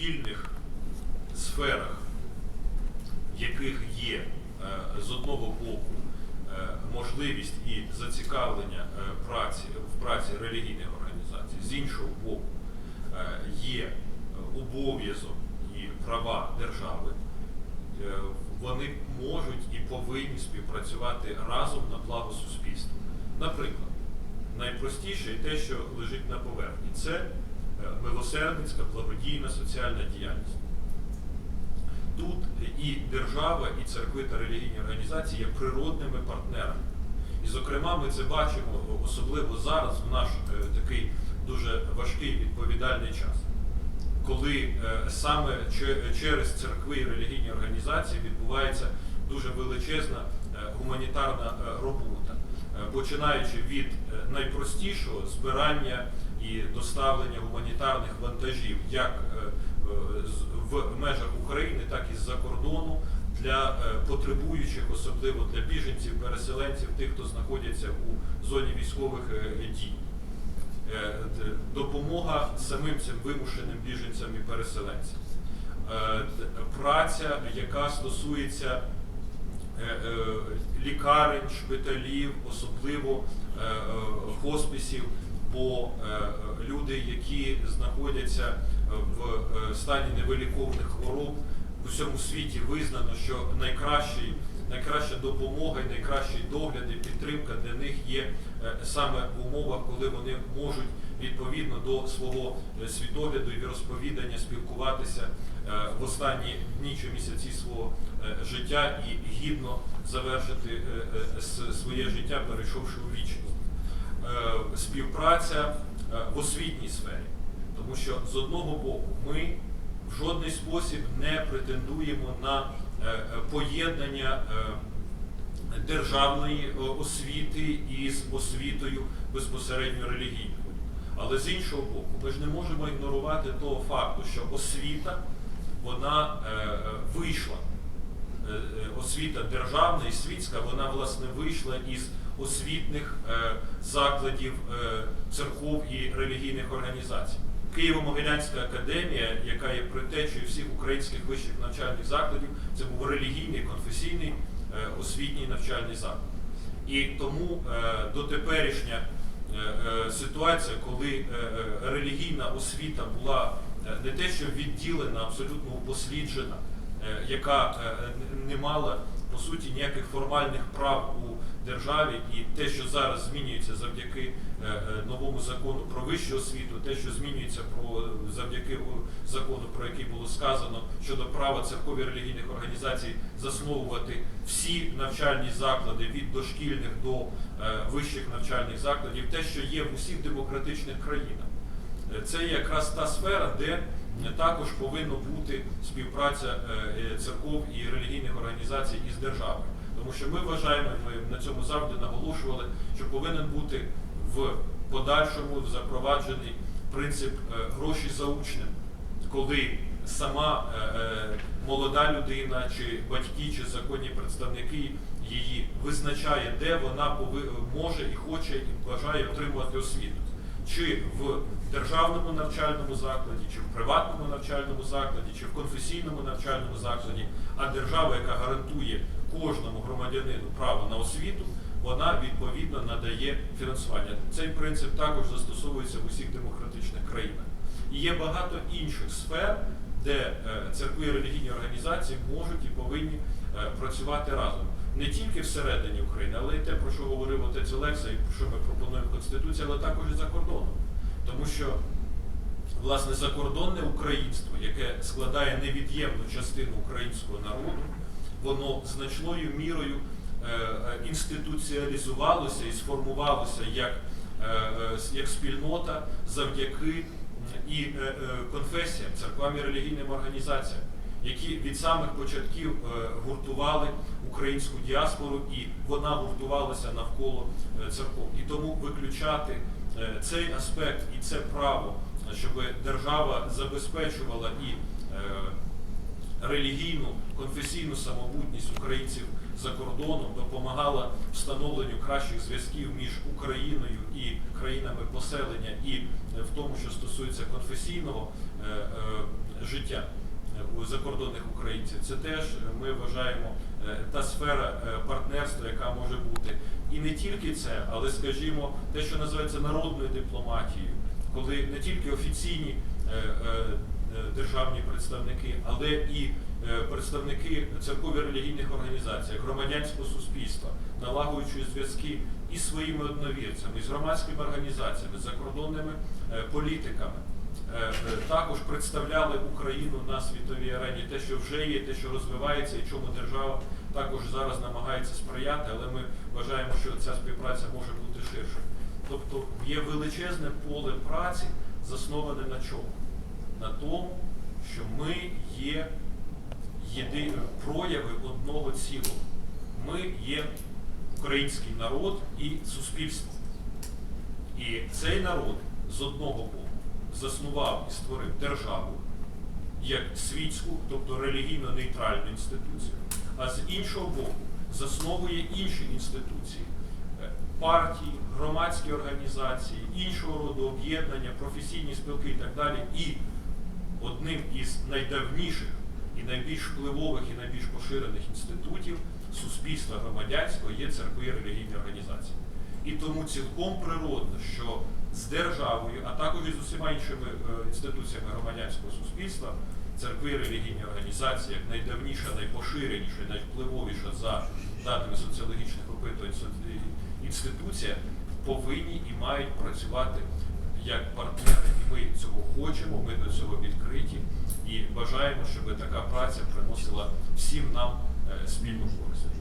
спільних сферах, в яких є е, з одного боку е, можливість і зацікавлення е, праці в праці релігійних організацій, з іншого боку є обов'язок і права держави, вони можуть і повинні співпрацювати разом на благо суспільства. Наприклад, найпростіше те, що лежить на поверхні, це милосердницька благодійна соціальна діяльність. Тут і держава, і церкви та релігійні організації є природними партнерами. І, зокрема, ми це бачимо особливо зараз, в наш е, такий дуже важкий відповідальний час, коли е, саме через церкви і релігійні організації відбувається дуже величезна е, гуманітарна е, робота, Е, починаючи від е, найпростішого збирання і доставлення гуманітарних вантажів, як е, е, в межах України, так і з-за кордону для е, потребуючих, особливо для біженців, переселенців, тих, хто знаходяться у зоні військових дій. Допомога самим цим вимушеним біженцям і переселенцям. Праця, яка стосується лікарень, шпиталів, особливо хосписів, бо е, люди, які знаходяться в е, стані невиліковних хвороб, в усьому світі визнано, що найкращий, найкраща допомога найкращий догляд і підтримка для них є е, саме в умовах, коли вони можуть відповідно до свого світогляду і розповідання спілкуватися в останні дні чи місяці свого життя і гідно завершити своє життя, перейшовши у вічність. Е, Співпраця е, в освітній сфері, тому що з одного боку ми в жодний спосіб не претендуємо на е, поєднання державної освіти із освітою безпосередньо релігійною. Але з іншого боку, ми ж не можемо ігнорувати того факту, що освіта вона вийшла, освіта державна і світська, вона власне вийшла із освітних е, закладів е, церков і релігійних організацій. Києво-Могилянська академія, яка є предтечею всіх українських вищих навчальних закладів, це був релігійний, конфесійний е, освітній навчальний заклад. І тому е, дотеперішня е, е, ситуація, коли е, е, релігійна освіта була е, не те, що відділена, абсолютно упосліджена, е, яка е, не мала по суті ніяких формальних прав у державі, і те, що зараз змінюється завдяки е, е, новому закону про вищу освіту, те, що змінюється про завдяки закону, про який було сказано щодо права церкові релігійних організацій засновувати всі навчальні заклади від дошкільних до е, вищих навчальних закладів, те, що є в усіх демократичних країнах. Е, Це якраз та сфера, де е, також повинна бути співпраця е, е, церков і релігійних організацій із державою. Тому що ми вважаємо, ми на цьому завжди наголошували, що повинен бути в подальшому запроваджений принцип е, гроші за учнем, коли сама е, е, молода людина, чи батьки, чи законні представники її визначає, де вона може і хоче і бажає отримувати освіту чи в державному навчальному закладі, чи в приватному навчальному закладі, чи в конфесійному навчальному закладі, а держава, яка гарантує кожному громадянину право на освіту, вона відповідно надає фінансування. Цей принцип також застосовується в усіх демократичних країнах. І є багато інших сфер, де е, церкви і релігійні організації можуть і повинні е, працювати разом. Не тільки всередині України, але й те, про що говорив отець Олекса, і що ми пропонуємо в Конституції, але також і за кордоном. Тому що власне закордонне українство, яке складає невід'ємну частину українського народу, воно значною мірою е, е, інституціалізувалося і сформувалося як, е, як спільнота завдяки і конфесіям, церквам і релігійним організаціям, які від самих початків е, гуртували українську діаспору, і вона гуртувалася навколо е, церков. І тому виключати е, цей аспект і це право, щоб держава забезпечувала і релігійну, конфесійну самобутність українців за кордоном, допомагала встановленню кращих зв'язків між Україною і країнами поселення, і в тому, що стосується конфесійного життя закордонних українців. Це теж е, ми вважаємо е, та сфера е, партнерства, яка може бути. І не тільки це, але скажімо, те, що називається народною дипломатією, коли не тільки офіційні е, е, е, державні представники, але і е, представники церкові релігійних організацій, громадянського суспільства, налагоджують зв'язки із своїми одновірцями, з громадськими організаціями, з закордонними е, політиками. Е, е, Також представляли Україну на світовій арені, те, що вже є, те, що розвивається, і чому держава також зараз намагається сприяти, але ми вважаємо, що ця співпраця може бути ширшою. Тобто є величезне поле праці, засноване на чому? На тому, що ми є єди... прояви одного цілого. Ми є український народ і суспільство. І цей народ з одного боку заснував і створив державу як світську, тобто релігійно-нейтральну інституцію, а з іншого боку засновує інші інституції, е, партії, громадські організації, іншого роду об'єднання, професійні спілки і так далі. І одним із найдавніших і найбільш впливових і найбільш поширених інститутів суспільства громадянського є церкви і релігійні організації. І тому цілком природно, що державою, а також і з усіма іншими е, інституціями громадянського суспільства, церкви релігійні організації, як найдавніша, найпоширеніша, найвпливовіша за даними соціологічних опитувань інституція, повинні і мають працювати як партнери. І ми цього хочемо, ми до цього відкриті і бажаємо, щоб така праця приносила всім нам е, спільну користь.